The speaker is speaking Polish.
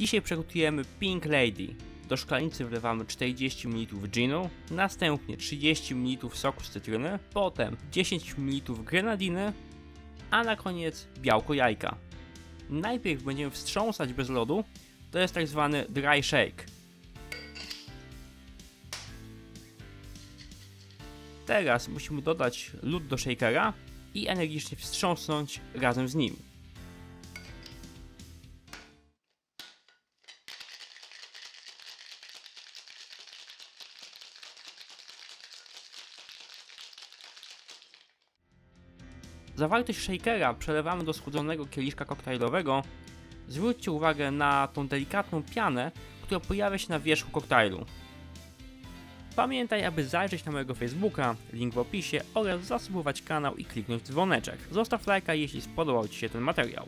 Dzisiaj przygotujemy Pink Lady. Do szklanicy wlewamy 40 ml ginu, następnie 30 ml soku z cytryny, potem 10 ml grenadiny, a na koniec białko jajka. Najpierw będziemy wstrząsać bez lodu, to jest tak zwany dry shake. Teraz musimy dodać lód do shakera i energicznie wstrząsnąć razem z nim. Zawartość shakera przelewamy do schłodzonego kieliszka koktajlowego. Zwróćcie uwagę na tą delikatną pianę, która pojawia się na wierzchu koktajlu. Pamiętaj, aby zajrzeć na mojego Facebooka, link w opisie oraz zasubować kanał i kliknąć dzwoneczek. Zostaw lajka, jeśli spodobał Ci się ten materiał.